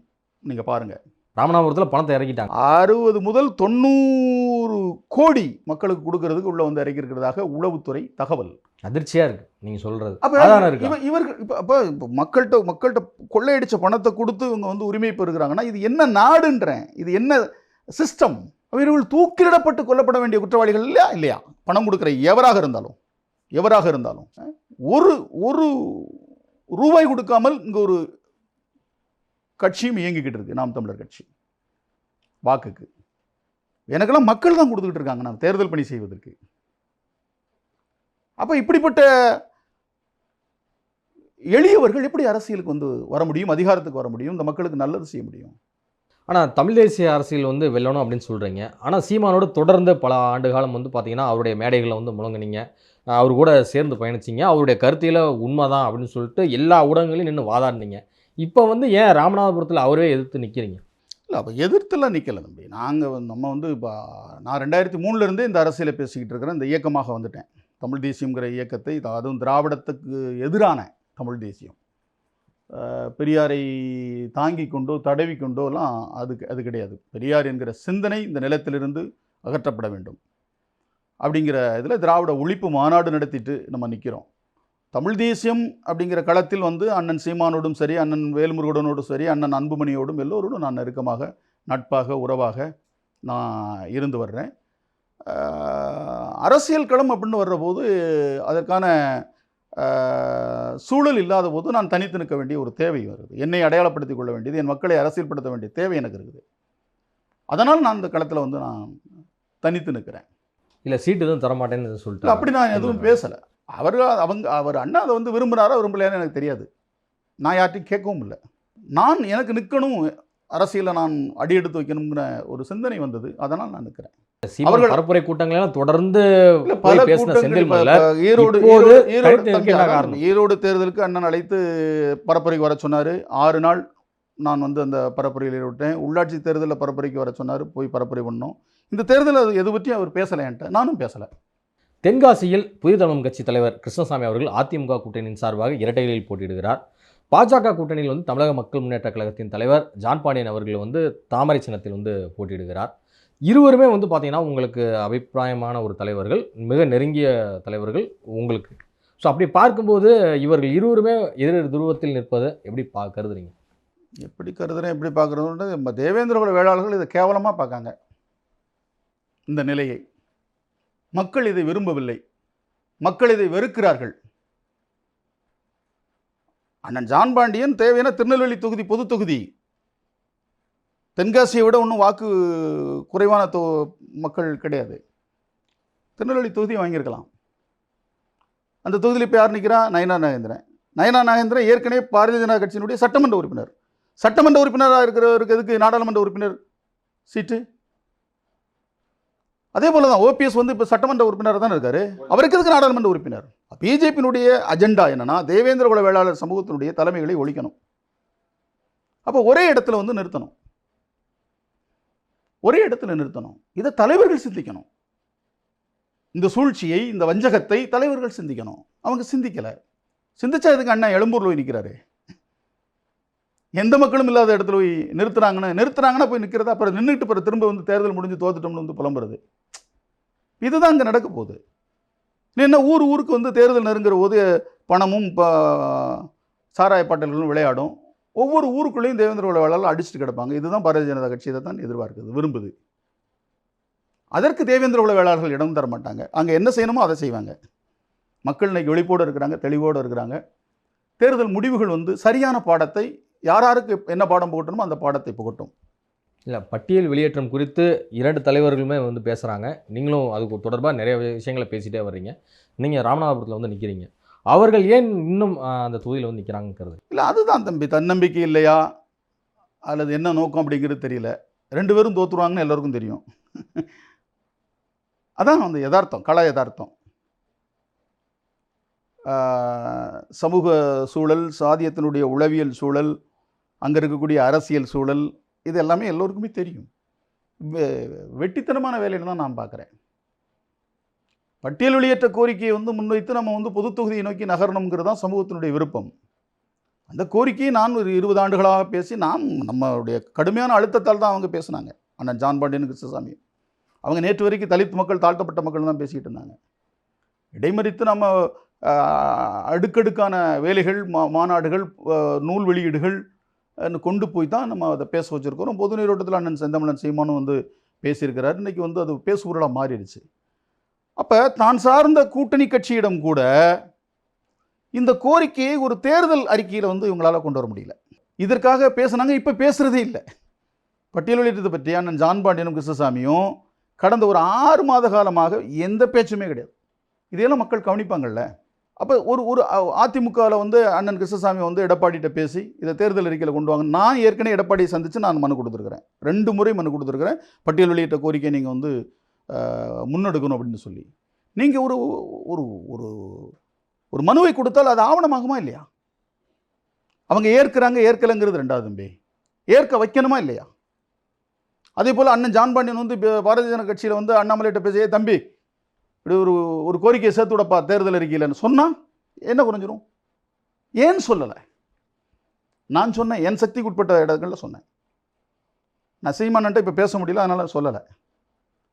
நீங்க பாருங்க. ராமநாதபுரத்தில் பணத்தை இறக்கிட்டாங்க. அறுபது முதல் தொண்ணூறு கோடி மக்களுக்கு கொடுக்கறதுக்கு உள்ள வந்து இறக்கியிருக்கிறதாக உளவுத்துறை தகவல். அதிர்ச்சியா இருக்கு நீங்க சொல்றது. அப்ப இவ- இவர்கள் இப்ப அப்ப இப்ப மக்கள்கிட்ட மக்கள்கிட்ட கொள்ளையடிச்ச பணத்தை கொடுத்து இவங்க வந்து உரிமை பெறுகிறாங்கன்னா இது என்ன நாடுன்றேன்? இது என்ன சிஸ்டம் இவர்கள் தூக்கிலிடப்பட்டு கொல்லப்பட வேண்டிய குற்றவாளிகள் இல்லையா? இல்லையா? பணம் கொடுக்குற எவராக இருந்தாலும் எவராக இருந்தாலும். ஒரு ஒரு ரூபாய் கொடுக்காமல் இங்க ஒரு கட்சியும் இயங்கிக்கிட்டு இருக்கு நாம் தமிழர் கட்சி. வாக்குக்கு. எனக்கெல்லாம் மக்கள் தான் கொடுத்துக்கிட்டு இருக்காங்க நான் தேர்தல் பணி செய்வதற்கு. அப்ப இப்படிப்பட்ட எளியவர்கள் எப்படி அரசியலுக்கு வந்து வர முடியும் அதிகாரத்துக்கு வர முடியும் இந்த மக்களுக்கு நல்லது செய்ய முடியும்? ஆனா தமிழ் தேசிய அரசியல் வந்து வெல்லணும் அப்படின்னு சொல்றீங்க. ஆனா சீமானோட தொடர்ந்து பல ஆண்டு காலம் வந்து பாத்தீங்கன்னா அவருடைய மேடைகளை வந்து முழங்குனீங்க. அவர் கூட சேர்ந்து பயணிச்சீங்க. அவருடைய கருத்தியில உண்மைதான் அப்படின்னு சொல்லிட்டு எல்லா ஊடகங்களையும் நின்று வாதாடினீங்க. இப்போ வந்து ஏன் ராமநாதபுரத்தில் அவரே எதிர்த்து நிக்கிறீங்க? இல்லை அப்போ எதிர்த்துலாம் நிற்கல தம்பி. நாங்கள் வந்து நம்ம வந்து இப்போ நான் ரெண்டாயிரத்தி மூணுலேருந்தே இந்த அரசியலை பேசிக்கிட்டு இருக்கிறேன் இந்த இயக்கமாக வந்துட்டேன். தமிழ் தேசியங்கிற இயக்கத்தை இது அதுவும் திராவிடத்துக்கு எதிரான தமிழ் தேசியம். பெரியாரை தாங்கி கொண்டோ தடவி கொண்டோலாம் அதுக்கு அது கிடையாது. பெரியார் என்கிற சிந்தனை இந்த நிலத்திலிருந்து அகற்றப்பட வேண்டும். அப்படிங்கிற இதில் திராவிட ஒழிப்பு மாநாடு நடத்திட்டு நம்ம நிற்கிறோம் தமிழ் தேசியம் அப்படிங்கிற களத்தில் வந்து அண்ணன் சீமானோடும் சரி அண்ணன் வேல்முருகனோடும் சரி அண்ணன் அன்புமணியோடும் எல்லோரோடும் நான் நெருக்கமாக நட்பாக உறவாக நான் இருந்து வர்றேன். அரசியல் களம் அப்படின்னு வர்றபோது அதற்கான சூழல் இல்லாத போது நான் தனித்து நிற்க வேண்டிய ஒரு தேவை வருது. என்னை அடையாளப்படுத்திக் கொள்ள வேண்டியது என் மக்களை அரசியல்படுத்த வேண்டிய தேவை எனக்கு இருக்குது. அதனால் நான் இந்த களத்தில் வந்து நான் தனித்து நிற்கிறேன். இல்ல சீட்டு எதுவும் தரமாட்டேன்னு சொல்லிட்டு? அப்படி நான் எதுவும் பேசலை. அவர் அவங்க அவர் அண்ணா அதை வந்து விரும்புகிறாரா விரும்பலையான்னு எனக்கு தெரியாது. நான் யார்ட்டையும் கேட்கவும் இல்லை. நான் எனக்கு நிற்கணும் அரசியலில் நான் அடி எடுத்து வைக்கணுங்கிற ஒரு சிந்தனை வந்தது. அதனால் நான் நிற்கிறேன். அவர்கள்- பரப்புரை கூட்டங்கள் தொடர்ந்து பல ஈரோடு ஈரோடு- தேர்தலுக்கு அண்ணன் அழைத்து பரப்புரைக்கு வர சொன்னார். ஆறு நாள் நான் வந்து அந்த பரப்புரையில் ஈடுபட்டேன். உள்ளாட்சி தேர்தலில் பரப்புரைக்கு வர சொன்னார். போய் பரப்புரை பண்ணோம். இந்த தேர்தல் அது எது பற்றியும் அவர் பேசலை என்கிட்ட. நானும் பேசலை. தென்காசியில் புதிய தமிழ் கட்சி தலைவர் கிருஷ்ணசாமி அவர்கள் அதிமுக கூட்டணியின் சார்பாக இரட்டைகளில் போட்டியிடுகிறார். பாஜக கூட்டணியில் வந்து தமிழக மக்கள் முன்னேற்ற கழகத்தின் தலைவர் ஜான் பாண்டியன் அவர்கள் வந்து தாமரை சின்னத்தில் வந்து போட்டியிடுகிறார். இருவருமே வந்து பார்த்தீங்கன்னா உங்களுக்கு அபிப்பிராயமான ஒரு தலைவர்கள் மிக நெருங்கிய தலைவர்கள் உங்களுக்கு. ஸோ அப்படி பார்க்கும்போது இவர்கள் இருவருமே எதிர் துருவத்தில் நிற்பதை எப்படி பா கருதுறீங்க? எப்படி கருதுறேன் எப்படி பார்க்குறதுன்றது நம்ம தேவேந்திரகுல வேளாளர்கள் இதை கேவலமாக பார்க்காங்க. இந்த நிலையை. மக்கள் இதை விரும்பவில்லை. மக்கள் இதை வெறுக்கிறார்கள். அண்ணன் ஜான் பாண்டியன் தேவையான திருநெல்வேலி தொகுதி பொது தொகுதி. தென்காசியை விட ஒன்றும் வாக்கு குறைவான தொ மக்கள் கிடையாது. திருநெல்வேலி தொகுதியை வாங்கியிருக்கலாம். அந்த தொகுதியில் இப்போ யார் நிற்கிறா நயனா நாகேந்திரன். நயனா நாகேந்திரன் ஏற்கனவே பாரதிய ஜனதா கட்சியினுடைய சட்டமன்ற உறுப்பினர். சட்டமன்ற உறுப்பினராக இருக்கிறவருக்கு எதுக்கு நாடாளுமன்ற உறுப்பினர் சீட்டு? அதே போல தான் ஓபிஎஸ் வந்து இப்போ சட்டமன்ற உறுப்பினராக தானே இருக்காரு. அவருக்கு எதுக்கு நாடாளுமன்ற உறுப்பினர்? பிஜேபியினுடைய அஜெண்டா என்னன்னா தேவேந்திர குல வேளாளர் சமூகத்தினுடைய தலைமைகளை ஒழிக்கணும். அப்போ ஒரே இடத்துல வந்து நிறுத்தணும். ஒரே இடத்துல நிறுத்தணும். இதை தலைவர்கள் சிந்திக்கணும். இந்த சூழ்ச்சியை இந்த வஞ்சகத்தை தலைவர்கள் சிந்திக்கணும். அவங்க சிந்திக்கல. சிந்திச்சா இதுக்கு அண்ணன் எழும்பூரில் போய் நிற்கிறாரு எந்த மக்களும் இல்லாத இடத்துல போய் நிறுத்துறாங்கன்னா நிறுத்துறாங்கன்னா போய் நிற்கிறது அப்புறம் நின்றுட்டு அப்புறம் திரும்ப வந்து தேர்தல் முடிஞ்சு தோத்துட்டோம்னு வந்து புலம்புறது. இதுதான் அங்கே நடக்க போகுது. என்ன ஊர் ஊருக்கு வந்து தேர்தல் நெருங்குற போது பணமும் ப- சாராய பாட்டல்களும் விளையாடும். ஒவ்வொரு ஊருக்குள்ளேயும் தேவேந்திர வேளாளர் அடிச்சுட்டு கிடப்பாங்க. இதுதான் பாரதிய ஜனதா கட்சி இதை தான் எதிர்பார்க்குது விரும்புது. அதற்கு தேவேந்திர குல வேளாளர்கள் இடம் தர மாட்டாங்க. அங்கே என்ன செய்யணுமோ அதை செய்வாங்க. மக்கள் இன்னைக்கு ஒழிப்போடு இருக்கிறாங்க தெளிவோடு இருக்கிறாங்க. தேர்தல் முடிவுகள் வந்து சரியான பாடத்தை யார் யாருக்கு என்ன பாடம் புகட்டணுமோ அந்த பாடத்தை புகட்டும். இல்லை பட்டியல் வெளியேற்றம் குறித்து இரண்டு தலைவர்களுமே வந்து பேசுகிறாங்க நீங்களும் அதுக்கு தொடர்பாக நிறைய விஷயங்களை பேசிட்டே வர்றீங்க. நீங்கள் ராமநாதபுரத்தில் வந்து நிற்கிறீங்க அவர்கள் ஏன் இன்னும் அந்த தொகுதியில் வந்து நிற்கிறாங்கிறது இல்லை அதுதான் தம்பி. தன்னம்பிக்கை இல்லையா? அல்லது என்ன நோக்கம் அப்படிங்கிறது தெரியல. ரெண்டு பேரும் தோற்றுருவாங்கன்னு எல்லாருக்கும் தெரியும். <laughs> அதான் அந்த யதார்த்தம் கலா யதார்த்தம். சமூக சூழல் சாதியத்தினுடைய உளவியல் சூழல் அங்கே இருக்கக்கூடிய அரசியல் சூழல் இது எல்லாமே எல்லோருக்குமே தெரியும். வெ- வெட்டித்தனமான வேலைன்னு தான் நான் பார்க்குறேன். பட்டியல் வெளியேற்ற கோரிக்கையை வந்து முன்வைத்து நம்ம வந்து பொது தொகுதியை நோக்கி நகரணுங்கிறது தான் சமூகத்தினுடைய விருப்பம். அந்த கோரிக்கையை நான் ஒரு இருபது ஆண்டுகளாக பேசி நான் நம்மளுடைய கடுமையான அழுத்தத்தால் தான் அவங்க பேசுனாங்க. அண்ணன் ஜான் பாண்டியன் கிருஷ்ணசாமி. அவங்க நேற்று வரைக்கும் தலித் மக்கள் தாழ்த்தப்பட்ட மக்கள் தான் பேசிக்கிட்டு இருந்தாங்க. இடைமறித்து நம்ம அடுக்கடுக்கான வேலைகள் மா மாநாடுகள் நூல் வெளியீடுகள் கொண்டு போய் தான் நம்ம அதை பேச வச்சுருக்கிறோம். பொது நீரோட்டத்தில் அண்ணன் செந்தமிழன் சீமானும் வந்து பேசியிருக்கிறார். இன்றைக்கி வந்து அது பேசுபொருளாக மாறிடுச்சு. அப்போ தான் சார்ந்த கூட்டணி கட்சியிடம் கூட இந்த கோரிக்கையை ஒரு தேர்தல் அறிக்கையில் வந்து இவங்களால் கொண்டு வர முடியல. இதற்காக பேசுனாங்க இப்போ பேசுகிறதே இல்லை. பட்டியல் வெளியிட்டதை பற்றி அண்ணன் ஜான் பாண்டியனும் கிருஷ்ணசாமியும் கடந்த ஒரு ஆறு மாத காலமாக எந்த பேச்சுமே கிடையாது. இதையெல்லாம் மக்கள் கவனிப்பாங்கள்ல அப்போ ஒரு ஒரு அதிமுகவில் வந்து அண்ணன் கிருஷ்ணசாமி வந்து எடப்பாடிகிட்ட பேசி இதை தேர்தல் அறிக்கையில் கொண்டு வாங்க. நான் ஏற்கனவே எடப்பாடியை சந்தித்து நான் மனு கொடுத்துருக்குறேன். ரெண்டு முறை மனு கொடுத்துருக்குறேன். பட்டியல் வெளியிட்ட கோரிக்கை நீங்கள் வந்து முன்னெடுக்கணும் அப்படின்னு சொல்லி. நீங்கள் ஒரு ஒரு ஒரு ஒரு மனுவை கொடுத்தால் அது ஆவணமாகுமா இல்லையா? அவங்க ஏற்கிறாங்க ஏற்கலைங்கிறது ரெண்டாவது தம்பி. ஏற்க வைக்கணுமா இல்லையா? அதே போல் அண்ணன் ஜான் பாண்டியன் வந்து பாரதிய ஜன கட்சியில் வந்து அண்ணாமலைகிட்ட பேசியே தம்பி இப்படி ஒரு ஒரு கோரிக்கையை சேர்த்து விடப்பா தேர்தல் அறிக்கையில்னு சொன்னால் என்ன குறைஞ்சிரும்? ஏன் சொல்லலை? நான் சொன்னேன் என் சக்திக்கு உட்பட்ட இடங்களில் சொன்னேன். நான் சீமானன்ட்ட இப்போ பேச முடியல அதனால் சொல்லலை.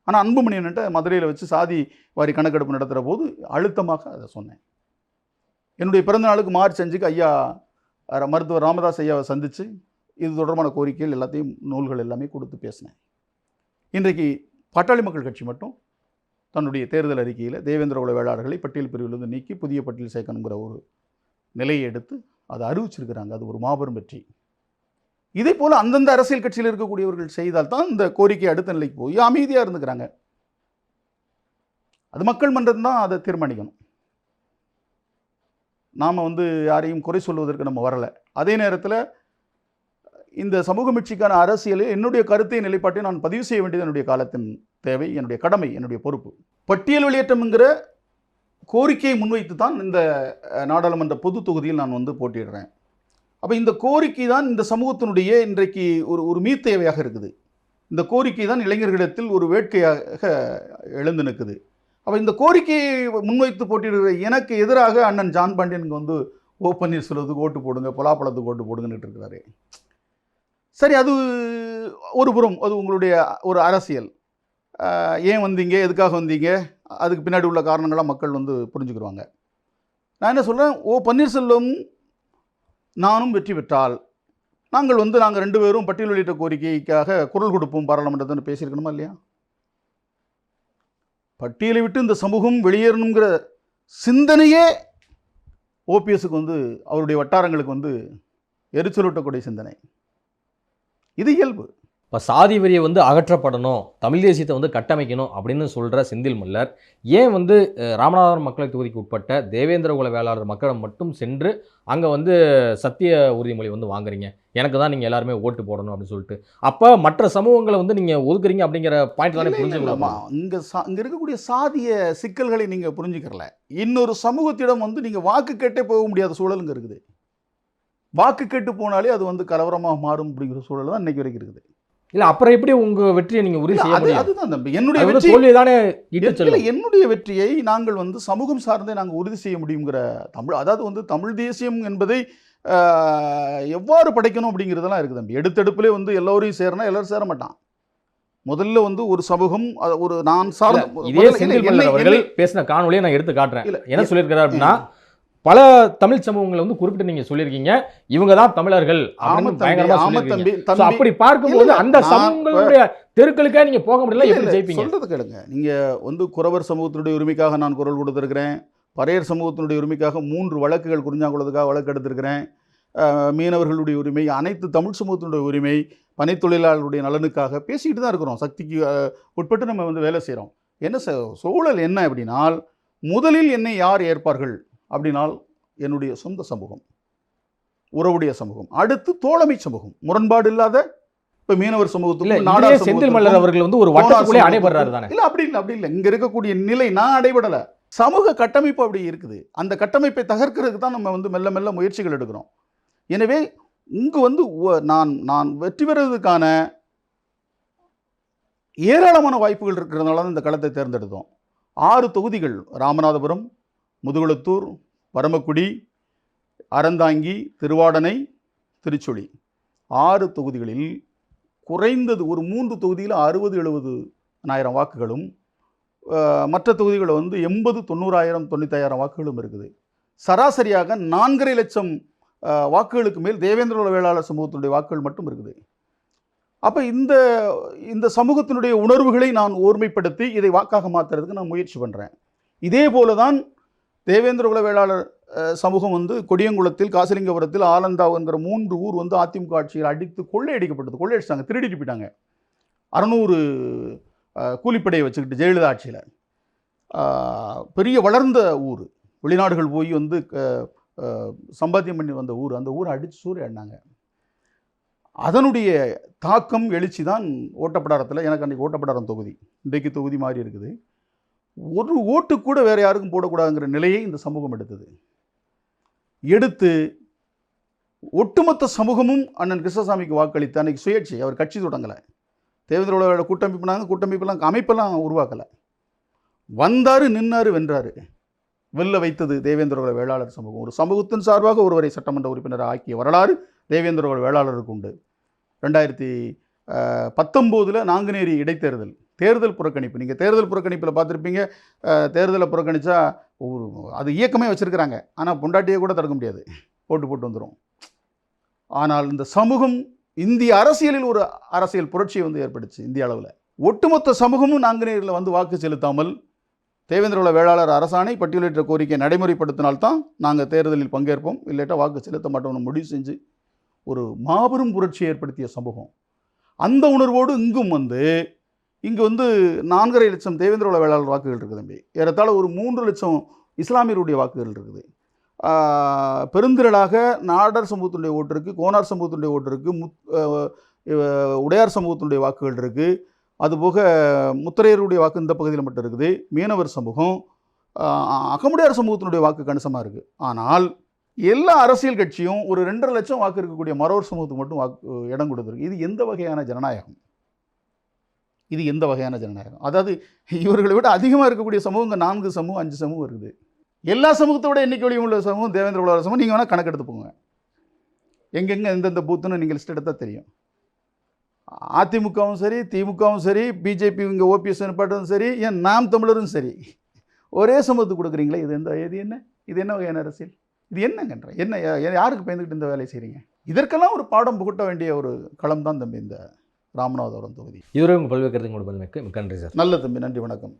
ஆனால் அன்புமணியன்ட்ட மதுரையில் வச்சு சாதி வாரி கணக்கெடுப்பு நடத்துகிற போது அழுத்தமாக அதை சொன்னேன். என்னுடைய பிறந்தநாளுக்கு மார்ச் அஞ்சுக்கு ஐயா மருத்துவர் ராமதாஸ் ஐயாவை சந்தித்து இது தொடர்பான கோரிக்கைகள் எல்லாத்தையும் நூல்கள் எல்லாமே கொடுத்து பேசினேன். இன்றைக்கு பாட்டாளி மக்கள் கட்சி மட்டும் தன்னுடைய தேர்தல் அறிக்கையில் தேவேந்திர குல வேளாளர்களை பட்டியல் பிரிவிலிருந்து நீக்கி புதிய பட்டியல் சேர்க்கணுங்கிற ஒரு நிலையை எடுத்து அதை அறிவிச்சிருக்கிறாங்க. அது ஒரு மாபெரும் வெற்றி. இதே போல் அந்தந்த அரசியல் கட்சியில் இருக்கக்கூடியவர்கள் செய்தால் தான் இந்த கோரிக்கை அடுத்த நிலைக்கு போய் அமைதியாக இருந்துக்கிறாங்க. அது மக்கள் மன்றம் தான் அதை தீர்மானிக்கணும். நாம் வந்து யாரையும் குறை சொல்வதற்கு நம்ம வரலை. அதே நேரத்தில் இந்த சமூக மீட்சிக்கான அரசியலில் என்னுடைய கருத்தை நிலைப்பாட்டை நான் பதிவு செய்ய வேண்டியது என்னுடைய காலத்தின் தேவை என்னுடைய கடமை என்னுடைய பொறுப்பு. பட்டியல் வெளியேற்றம்ங்கிற கோரிக்கையை முன்வைத்து தான் இந்த நாடாளுமன்ற பொது தொகுதியில் நான் வந்து போட்டியிடுறேன். அப்போ இந்த கோரிக்கை தான் இந்த சமூகத்தினுடைய இன்றைக்கு ஒரு ஒரு மீத்தேவையாக இருக்குது. இந்த கோரிக்கை தான் இளைஞர்களிடத்தில் ஒரு வேட்கையாக எழுந்து நிற்குது. அப்போ இந்த கோரிக்கையை முன்வைத்து போட்டியிடுகிற எனக்கு எதிராக அண்ணன் ஜான் பாண்டியனுக்கு வந்து ஓ பன்னீர்செல்வத்துக்கு ஓட்டு போடுங்க பலாப்பழத்துக்கு ஓட்டு போடுங்கன்னு இருக்கிறாரு. சரி அது ஒரு புறம் அது உங்களுடைய ஒரு அரசியல். ஏன் வந்தீங்க? எதுக்காக வந்தீங்க? அதுக்கு பின்னாடி உள்ள காரணங்களாக மக்கள் வந்து புரிஞ்சுக்கிடுவாங்க நான் என்ன சொல்கிறேன் ஓ பன்னீர்செல்வம் நானும் வெற்றி பெற்றால் நாங்கள் வந்து நாங்கள் ரெண்டு பேரும் பட்டியல் வெளியிட்ட கோரிக்கைக்காக குரல் கொடுப்போம் பாராளுமன்றத்தில் பேசியிருக்கணுமா இல்லையா? பட்டியலை விட்டு இந்த சமூகம் வெளியேறணுங்கிற சிந்தனையே ஓபிஎஸ்க்கு வந்து அவருடைய வட்டாரங்களுக்கு வந்து எரிச்சலூட்டக்கூடிய சிந்தனை. இது இயல்பு. இப்போ சாதி வரியை வந்து அகற்றப்படணும் தமிழ் தேசியத்தை வந்து கட்டமைக்கணும் அப்படின்னு சொல்கிற செந்தில் மல்லர் ஏன் வந்து ராமநாதபுரம் மக்களவைத் தொகுதிக்கு உட்பட்ட தேவேந்திர குல வேளாளர் மக்களிடம் மட்டும் சென்று அங்கே வந்து சத்திய உறுதிமொழி வந்து வாங்குறீங்க? எனக்கு தான் நீங்கள் எல்லாருமே ஓட்டு போடணும் அப்படின்னு சொல்லிட்டு. அப்போ மற்ற சமூகங்களை வந்து நீங்கள் ஒதுக்குறீங்க அப்படிங்கிற பாயிண்ட் தானே புரிஞ்சுக்கலாமா இங்கே சா இங்கே இருக்கக்கூடிய சாதிய சிக்கல்களை நீங்கள் புரிஞ்சுக்கிறல. இன்னொரு சமூகத்திடம் வந்து நீங்கள் வாக்கு கேட்டே போக முடியாத சூழல் இங்கே இருக்குது. வாக்கு கேட்டு போனாலே அது வந்து கலவரமாக மாறும் அப்படிங்கிற சூழல் தான் இன்னைக்கு வரைக்கும் இருக்குது. இல்லை அப்புறம் எப்படி உங்கள் வெற்றியை நீங்கள் உறுதி செய்ய அதுதான் தம்பி. என்னுடைய வெற்றி தானே என்னுடைய வெற்றியை நாங்கள் வந்து சமூகம் சார்ந்தே நாங்கள் உறுதி செய்ய முடியுங்கிற தமிழ் அதாவது வந்து தமிழ் தேசியம் என்பதை எவ்வாறு படைக்கணும் அப்படிங்கிறதெல்லாம் இருக்குது தம்பி. எடுத்தெடுப்பிலே வந்து எல்லோரையும் சேரனா எல்லாரும் சேர மாட்டான். முதல்ல வந்து ஒரு சமூகம் ஒரு நான் சார்ந்த இதே பேசின காணொலியை நான் எடுத்து காட்டுறேன். என்ன சொல்லியிருக்கிறார் அப்படின்னா பல தமிழ் சமூகங்களை வந்து குறிப்பிட்டு நீங்க சொல்லியிருக்கீங்க. இவங்க தான் தமிழர்கள் அப்படி பார்க்கும்போது அந்த சமூகங்களுடைய தெருக்களுக்கே நீங்க போக முடியல எப்படி ஜெயிப்பீங்க? சொல்றது கேளுங்க. நீங்க வந்து குறவர் சமூகத்தினுடைய உரிமைக்காக நான் குரல் கொடுத்திருக்கிறேன். பறையர் சமூகத்தினுடைய உரிமைக்காக மூன்று வழக்குகள் குறிஞ்சாங்குளத்துக்காக வழக்கு எடுத்திருக்கிறேன். மீனவர்களுடைய உரிமை அனைத்து தமிழ் சமூகத்தினுடைய உரிமை பணித்தொழிலாளர்களுடைய நலனுக்காக பேசிக்கிட்டு தான் இருக்கிறோம். சக்திக்கு உட்பட்டு நம்ம வந்து வேலை செய்கிறோம் என்ன ச- சூழல் என்ன அப்படின்னால் முதலில் என்னை யார் ஏற்பார்கள்? அப்படின்னால் என்னுடைய சொந்த சமூகம் உறவுடைய சமூகம் அடுத்து தோழமை சமூகம். முரண்பாடு இல்லாத இப்போ மீனவர் நாடார் செந்தில் மல்லர் அவர்கள் வந்து ஒரு வட்டத்துக்குள்ளே அடைபடுறாரு தானே? இல்ல அப்படி இல்லை அப்படி இல்லை. இங்க இருக்கக்கூடிய நிலை நான் அடைபடல. சமூக கட்டமைப்பு அப்படி இருக்குது. அந்த கட்டமைப்பை தகர்க்கிறதுக்கு தான் நம்ம வந்து மெல்ல மெல்ல முயற்சிகள் எடுக்கிறோம். எனவே இங்கு வந்து நான் நான் வெற்றி பெறுவதற்கான ஏராளமான வாய்ப்புகள் இருக்கிறதுனால தான் இந்த களத்தை தேர்ந்தெடுத்தோம். ஆறு தொகுதிகள் ராமநாதபுரம் முதுகுளத்தூர் பரமக்குடி அறந்தாங்கி திருவாடனை திருச்சுழி ஆறு தொகுதிகளில் குறைந்தது ஒரு மூன்று தொகுதியில் அறுபது எழுபது ஆயிரம் வாக்குகளும் மற்ற தொகுதிகளில் வந்து எண்பது தொண்ணூறாயிரம் தொண்ணூத்தாயிரம் வாக்குகளும் இருக்குது. சராசரியாக நான்கரை லட்சம் வாக்குகளுக்கு மேல் தேவேந்திர வேளாளர் சமூகத்தினுடைய வாக்குகள் மட்டும் இருக்குது. அப்போ இந்த இந்த சமூகத்தினுடைய உணர்வுகளை நான் ஓர்மைப்படுத்தி இதை வாக்காக மாற்றுறதுக்கு நான் முயற்சி பண்ணுறேன் இதே போல தான் தேவேந்திர குல வேளாளர் சமூகம் வந்து கொடியங்குளத்தில் காசிலிங்கபுரத்தில் ஆலந்தாவுங்கிற மூன்று ஊர் வந்து அதிமுக ஆட்சியில் அடித்து கொள்ளையடிக்கப்பட்டது. கொள்ளையடிச்சாங்க திருடிட்டு போயிட்டாங்க. அறநூறு கூலிப்படையை வச்சுக்கிட்டு ஜெயலலிதா ஆட்சியில். பெரிய வளர்ந்த ஊர். வெளிநாடுகள் போய் வந்து க- சம்பாத்தியம் பண்ணி வந்த ஊர். அந்த ஊரை அடித்து சூறையாடினாங்க. அதனுடைய தாக்கம் எழுச்சி தான் ஓட்டப்படாரத்தில் எனக்கு அன்றைக்கி ஓட்டப்படாரம் தொகுதி. இன்றைக்கு தொகுதி மாதிரி இருக்குது. ஒரு ஓட்டு கூட வேறு யாருக்கும் போடக்கூடாதுங்கிற நிலையை இந்த சமூகம் எடுத்தது. எடுத்து ஒட்டுமொத்த சமூகமும் அண்ணன் கிருஷ்ணசாமிக்கு வாக்களித்து அன்றைக்கி சுயேட்சை அவர் கட்சி தொடங்கலை. தேவேந்திரோட கூட்டமைப்புனாங்க கூட்டமைப்பெல்லாம் அமைப்பெல்லாம் உருவாக்கலை. வந்தார் நின்னார் வென்றார். வெல்ல வைத்தது தேவேந்திரோட வேளாளர் சமூகம். ஒரு சமூகத்தின் சார்பாக ஒருவரை சட்டமன்ற உறுப்பினர் ஆக்கிய வரலாறு தேவேந்திரோட வேளாளருக்கு உண்டு. ரெண்டாயிரத்தி பத்தொம்போதில் நாங்குநேரி இடைத்தேர்தல். தேர்தல் புறக்கணிப்பு. நீங்கள் தேர்தல் புறக்கணிப்பில் பார்த்துருப்பீங்க. தேர்தலை புறக்கணித்தா ஒரு அது இயக்கமே வச்சுருக்கிறாங்க. ஆனால் பொண்டாட்டியை கூட தடுக்க முடியாது. போட்டு போட்டு வந்துடும் ஆனால் இந்த சமூகம் இந்திய அரசியலில் ஒரு அரசியல் புரட்சியை வந்து ஏற்படுச்சு இந்திய அளவில். ஒட்டுமொத்த சமூகமும் நாங்குநேரில் வந்து வாக்கு செலுத்தாமல் தேவேந்திரோட வேளாளர் அரசாணை பட்டியலிட்ட கோரிக்கை நடைமுறைப்படுத்தினால்தான் நாங்கள் தேர்தலில் பங்கேற்போம். இல்லாட்டா வாக்கு செலுத்த மாட்டோம்னு முடிவு செஞ்சு ஒரு மாபெரும் புரட்சியை ஏற்படுத்திய சமூகம். அந்த உணர்வோடு இங்கும் வந்து இங்கு வந்து நான்கரை லட்சம் தேவேந்திரோட வேளாளர் வாக்குகள் இருக்குது தம்பி. ஏறத்தாழ ஒரு மூன்று லட்சம் இஸ்லாமியருடைய வாக்குகள் இருக்குது. பெருந்திரளாக நாடார் சமூகத்தினுடைய ஓட்டு இருக்குது கோனார் சமூகத்தினுடைய ஓட்டு இருக்குது முத் உடையார் சமூகத்தினுடைய வாக்குகள் இருக்குது அதுபோக முத்திரையருடைய வாக்கு இந்த பகுதியில் மட்டும் இருக்குது. மீனவர் சமூகம் அகமுடையார் சமூகத்தினுடைய வாக்கு கணிசமாக இருக்குது ஆனால் எல்லா அரசியல் கட்சியும் ஒரு ரெண்டரை லட்சம் வாக்கு இருக்கக்கூடிய மரவர் சமூகத்துக்கு மட்டும் வாக்கு இடம் கொடுத்துருக்கு. இது எந்த வகையான ஜனநாயகம்? இது எந்த வகையான ஜனநாயகம்? அதாவது இவர்களை விட அதிகமாக இருக்கக்கூடிய சமூகங்கள் நான்கு சமூகம் அஞ்சு சமூகம் இருக்குது. எல்லா சமூகத்தை விட உள்ள சமூகம் தேவேந்திர உலக சமூகம். நீங்கள் வேணால் கணக்கெடுத்து போங்க. எங்கெங்கே எந்தெந்த பூத்துன்னு நீங்கள் லிஸ்ட் எடுத்தால் தெரியும். அதிமுகவும் சரி திமுகவும் சரி பிஜேபி இங்கே ஓபிஎஸ் பாட்டும் சரி ஏன் நாம் தமிழரும் சரி. ஒரே சமூகத்துக்கு கொடுக்குறீங்களே இது எந்த இது என்ன? இது என்ன வகையான அரசியல்? இது என்னங்கன்ற என்ன யா- யாருக்கு பயந்துக்கிட்டு இந்த வேலையை செய்கிறீங்க இதற்கெல்லாம் ஒரு பாடம் புகட்ட வேண்டிய ஒரு களம் தான் தம்பி இந்த ராமநாதபுரம் தொகுதி. இதுவரை உங்கள் பல்வேறு கருத்துங்களோட பதிலுக்கு மிக்க நன்றி சார். நல்ல தம்பி நன்றி வணக்கம்.